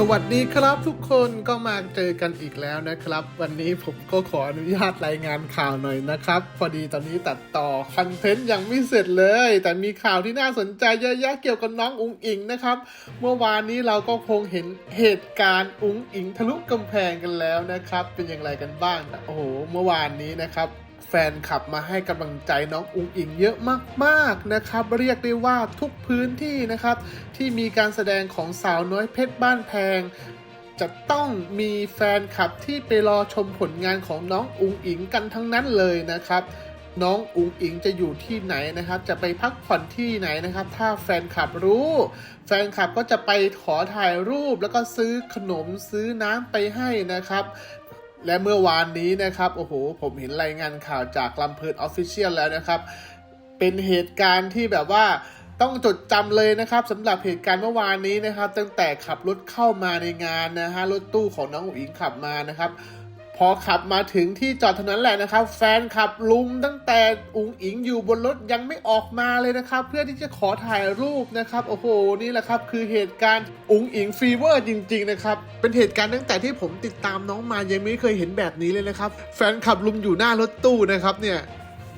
สวัสดีครับทุกคนก็มาเจอกันอีกแล้วนะครับ วันนี้ผมก็ขออนุญาตรายงานข่าวหน่อยนะครับ พอดีตอนนี้ตัดต่อคอนเทนต์ยังไม่เสร็จเลย แต่มีข่าวที่น่าสนใจเยอะแยะเกี่ยวกับน้องอุ๋งอิงนะครับ เมื่อวานนี้เราก็คงเห็นเหตุการณ์อุ๋งอิงทะลุกำแพงกันแล้วนะครับ เป็นอย่างไรกันบ้างโอ้โหเมื่อวานนี้นะครับ แฟนคลับมาให้กำลังใจน้องอุงอิงเยอะมากๆนะครับ เรียกได้ว่าทุกพื้นที่นะครับ ที่มีการแสดงของสาวน้อยเพชรบ้านแพงจะต้องมีแฟนคลับที่ไปรอชมผลงานของน้องอุงอิงกันทั้งนั้นเลยนะครับ น้องอุงอิงจะอยู่ที่ไหนนะครับ จะไปพักผ่อนที่ไหนนะครับ ถ้าแฟนคลับรู้ แฟนคลับก็จะไปขอถ่ายรูปแล้วก็ซื้อขนมซื้อน้ำไปให้นะครับ และเมื่อวานนี้นะครับโอ้โหผมเห็นรายงานข่าวจากลำเพลินออฟฟิเชียลแล้วนะครับ เป็นเหตุการณ์ที่แบบว่าต้องจดจำเลยนะครับสำหรับเหตุการณ์เมื่อวานนี้นะครับ ตั้งแต่ขับรถเข้ามาในงานนะฮะรถตู้ของน้องอุ๋งอิงขับมานะครับ พอขับมาถึงที่จอดเท่านั้นแหละนะครับ แฟนขับลุมตั้งแต่อุ๋งอิงอยู่บนรถยังไม่ออกมาเลยนะครับ เพื่อที่จะขอถ่ายรูปนะครับโอ้โหนี่แหละครับคือเหตุการณ์อุ๋งอิงฟีเวอร์จริง ๆ นะครับ เป็นเหตุการณ์ตั้งแต่ที่ผมติดตามน้องมายังไม่เคยเห็นแบบนี้เลยนะครับ แฟนขับลุมอยู่หน้ารถตู้นะครับเนี่ย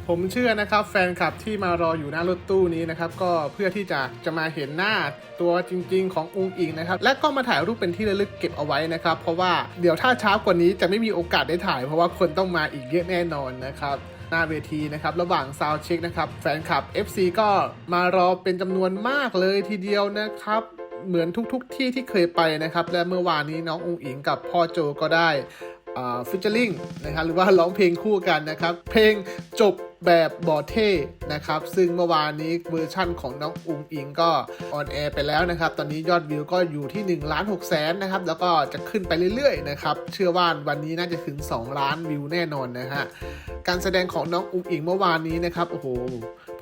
ผมเชื่อนะครับแฟนคลับที่มารออยู่หน้ารถตู้นี้นะครับก็เพื่อที่จะจะมาเห็นหน้าตัวจริง ๆ ของอุงอิงนะครับและก็มาถ่ายรูปเป็นที่ระลึกเก็บเอาไว้นะครับ เพราะว่าเดี๋ยวถ้าช้ากว่านี้จะไม่มีโอกาสได้ถ่าย เพราะว่าคนต้องมาอีกเยอะแน่นอนนะครับหน้าเวทีนะครับระหว่างซาวเช็คนะครับแฟนคลับ FC ก็มารอเป็นจำนวนมากเลยทีเดียวนะครับเหมือนทุกๆทที่ที่เคยไปนะครับ และเมื่อวานนี้น้ององอิงกับพ่อโจก็ได้ฟิชเชอร์ลิงนะครับหรือว่าร้องเพลงคู่กันนะครับ เพลงจบ แบบบอเท่นะครับ ซึ่งเมื่อวานนี้เวอร์ชั่นของน้องอุงอิงก็ออนแอร์ไปแล้วนะครับ ตอนนี้ยอดวิวก็อยู่ที่1ล้าน6แสนนะครับ แล้วก็จะขึ้นไปเรื่อยๆนะครับ เชื่อว่าวันนี้น่าจะถึง 2 ล้านวิวแน่นอนนะฮะ การแสดงของน้องอุงอิงเมื่อวานนี้นะครับ โอ้โห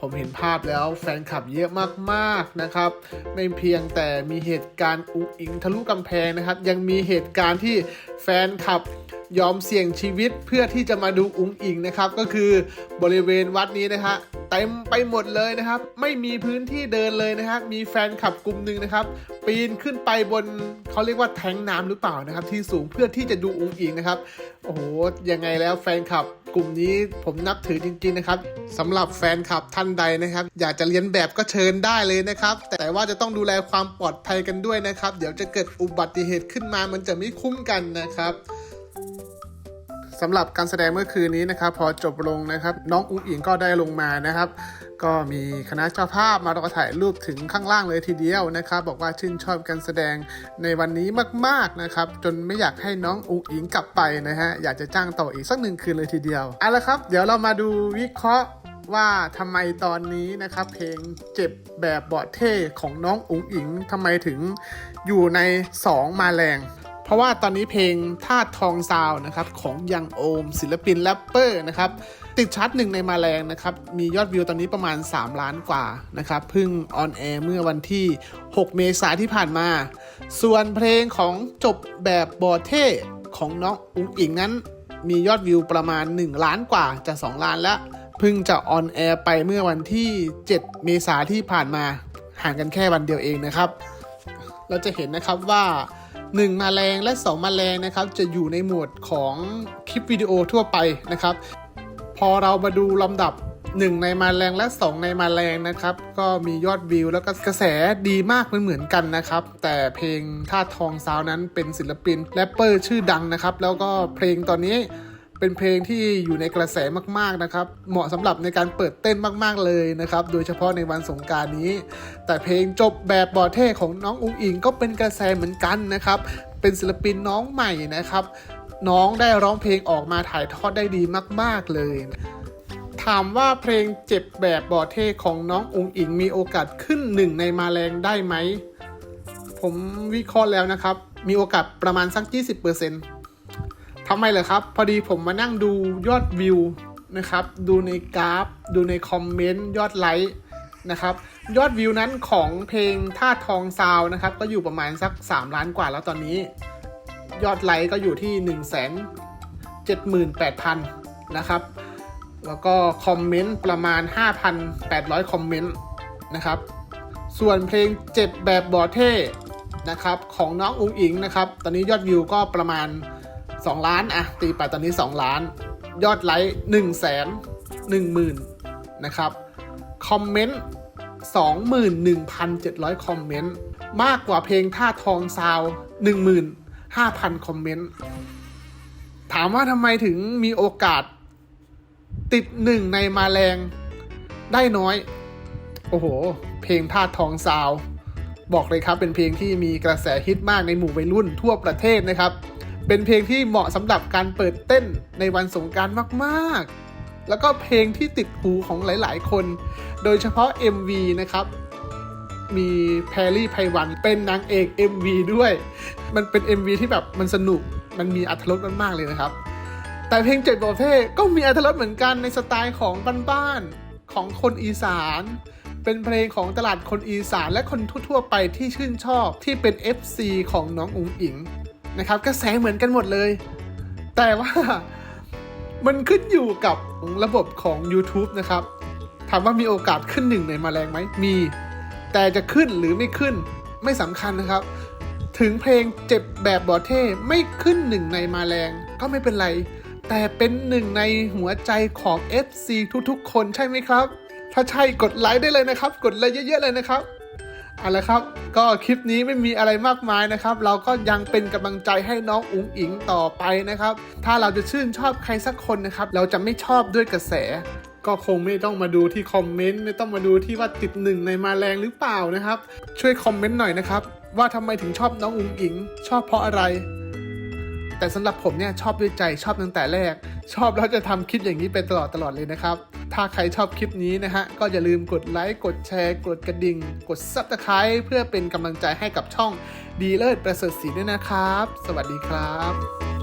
ผมเห็นภาพแล้วแฟนคลับเยอะมากๆนะครับ ไม่เพียงแต่มีเหตุการณ์อุงอิงทะลุกำแพงนะครับ ยังมีเหตุการณ์ที่แฟนคลับยอมเสี่ยงชีวิตเพื่อที่จะมาดูอุงอิงนะครับ ก็คือบริเวณวัดนี้นะฮะเต็มไปหมดเลยนะครับ ไม่มีพื้นที่เดินเลยนะครับ มีแฟนคลับกลุ่มหนึ่งนะครับ ปีนขึ้นไปบนเขาเรียกว่าแทงน้ำหรือเปล่านะครับ ที่สูงเพื่อที่จะดูอุ้งอิงนะครับโอ้โหยังไงแล้วแฟนคลับ กลุ่มนี้ผมนับถือจริงๆนะครับสำหรับแฟนคลับท่านใดนะครับ อยากจะเรียนแบบก็เชิญได้เลยนะครับ แต่ว่าจะต้องดูแลความปลอดภัยกันด้วยนะครับ เดี๋ยวจะเกิดอุบัติเหตุขึ้นมามันจะไม่คุ้มกันนะครับ สำหรับการแสดงเมื่อคืนนี้นะครับ พอจบลงนะครับ น้องอุ้งอิงก็ได้ลงมานะครับ ก็มีคณะเจ้าภาพมารอถ่ายรูปถึงข้างล่างเลยทีเดียวนะครับ บอกว่าชื่นชอบการแสดงในวันนี้มากๆนะครับ จนไม่อยากให้น้องอุ้งอิงกลับไปนะฮะอยากจะจ้างต่ออีกสักหนึ่งคืนเลยทีเดียวเอาละครับ เดี๋ยวเรามาดูวิเคราะห์ว่าทำไมตอนนี้นะครับ เพลงเจ็บแบบเบาะเท่ของน้องอุ๋งอิงทำไมถึงอยู่ใน 2 มาแรง เพราะว่าตอนนี้เพลงท่าตุทองซาวนะครับของยังโอม ศิลปินแรปเปอร์นะครับติดชาร์ตหนึ่งในมาแรงนะครับมียอดวิวตอนนี้ประมาณ 3 ล้านกว่านะครับเพิ่งออนแอร์เมื่อวันที่ 6 เมษายนที่ผ่านมา ส่วนเพลงของจบแบบบอเท่ของน้องอุ้งอิงนั้น มียอดวิวประมาณ 1 ล้านกว่าจะ 2 ล้านแล้วเพิ่งจะออนแอร์ไปเมื่อวันที่ 7 เมษายนที่ผ่านมาห่างกันแค่วันเดียวเองนะครับ เราจะเห็นนะครับว่า 1มาแรงและ2มาแรงนะครับจะอยู่ในหมวดของคลิปวิดีโอทั่วไปนะครับ พอเรามาดูลำดับ 1 ในมาแรงและ 2 ในมาแรงนะครับ ก็มียอดวิวแล้วก็กระแสดีมากเหมือนกันนะครับ แต่เพลงท่าทองซาวนั้นเป็นศิลปินแรปเปอร์ชื่อดังนะครับ แล้วก็เพลงตอนนี้ เป็นเพลงที่อยู่ในกระแสมาก ๆนะครับ เหมาะสำหรับในการเปิดเต้นมาก ๆเลยนะครับ โดยเฉพาะในวันสงการนี้ แต่เพลงจบแบบบอเท่ของน้องอุงอิงก็เป็นกระแสเหมือนกันนะครับ เป็นศิลปินน้องใหม่นะครับ น้องได้ร้องเพลงออกมาถ่ายทอดได้ดีมาก ๆ เลยถามว่าเพลงเจ็บแบบบอเท่ของน้องอุงอิงมีโอกาสขึ้นหนึ่งในมาแรงได้ไหม ผมวิเคราะห์แล้วนะครับ มีโอกาสประมาณสัก 20% ทำไมเหรอครับ พอดีผมมานั่งดูยอดวิวนะครับ ดูในกราฟ ดูในคอมเมนต์ยอดไลค์นะครับ ยอดวิวนั้นของเพลงท่าทองซาวนะครับ ก็อยู่ประมาณสัก 3 ล้านกว่าแล้วตอนนี้ ยอดไลค์ก็อยู่ที่ 1 7 8 0 0 0 นะครับ แล้วก็คอมเมนต์ประมาณ 5,800 คอมเมนต์นะครับ ส่วนเพลงเจ็บแบบบอเท่นะครับของน้องอุ๋งอิงนะครับ ตอนนี้ยอดวิวก็ประมาณ 2 ล้านอะตีไปตอนนี้ 2 ล้าน ยอดไลค์1 0 0 0 0 0 1 0,000 นะครับ คอมเมนต์ 21,700 คอมเมนต์ มากกว่าเพลงท่าทองซาว 15,000 คอมเมนต์ ถามว่าทำไมถึงมีโอกาสติดหนึ่งในมาแรงได้น้อย โอ้โห เพลงท่าทองซาว บอกเลยครับเป็นเพลงที่มีกระแสฮิตมากในหมู่วัยรุ่นทั่วประเทศนะครับ เป็นเพลงที่เหมาะสำหรับการเปิดเต้นในวันสงกรารมากๆ แล้วก็เพลงที่ติดหูของหลายๆ คน โดยเฉพาะ MV นะครับ มีแพรรี่ไพวันเป็นนางเอก MV ด้วย มันเป็น MV ที่แบบมันสนุก มันมีอัธรสมากๆเลยนะครับ แต่เพลงเจ็ดประเภทก็มีอัธรสเหมือนกันในสไตล์ของบ้านๆ ของคนอีสาน เป็นเพลงของตลาดคนอีสานและคนทั่วๆไปที่ชื่นชอบที่เป็น FC ของน้องอุ๋งอิง นะครับกระแสเหมือนกันหมดเลย แต่ว่ามันขึ้นอยู่กับระบบของ YouTube นะครับถามว่ามีโอกาสขึ้นหนึ่งในมาแรงไหมมี แต่จะขึ้นหรือไม่ขึ้นไม่สำคัญนะครับ ถึงเพลงเจ็บแบบบอเท่ไม่ขึ้นหนึ่งในมาแรงก็ไม่เป็นไร แต่เป็นหนึ่งในหัวใจของ FC ทุกๆ คนใช่ไหมครับ ถ้าใช่กดไลค์ได้เลยนะครับ กดไลค์เยอะๆเลยนะครับ เอาละครับ ก็คลิปนี้ไม่มีอะไรมากมายนะครับ เราก็ยังเป็นกำลังใจให้น้องอุ๋งอิงต่อไปนะครับ ถ้าเราจะชื่นชอบใครสักคนนะครับ เราจะไม่ชอบด้วยกระแส ก็คงไม่ต้องมาดูที่คอมเมนต์ไม่ต้องมาดูที่ว่าติดหนึ่งในมาแรงหรือเปล่านะครับ ช่วยคอมเมนต์หน่อยนะครับ ว่าทำไมถึงชอบน้องอุ๋งอิง ชอบเพราะอะไร แต่สำหรับผมเนี่ยชอบด้วยใจชอบตั้งแต่แรก ชอบแล้วจะทำคลิปอย่างนี้ไปตลอดตลอดเลยนะครับ ถ้าใครชอบคลิปนี้นะฮะ ก็อย่าลืมกดไลค์ กดแชร์ กดกระดิ่ง กด Subscribe เพื่อเป็นกำลังใจให้กับช่องดีเลิศประเสริฐศรีด้วยนะครับ สวัสดีครับ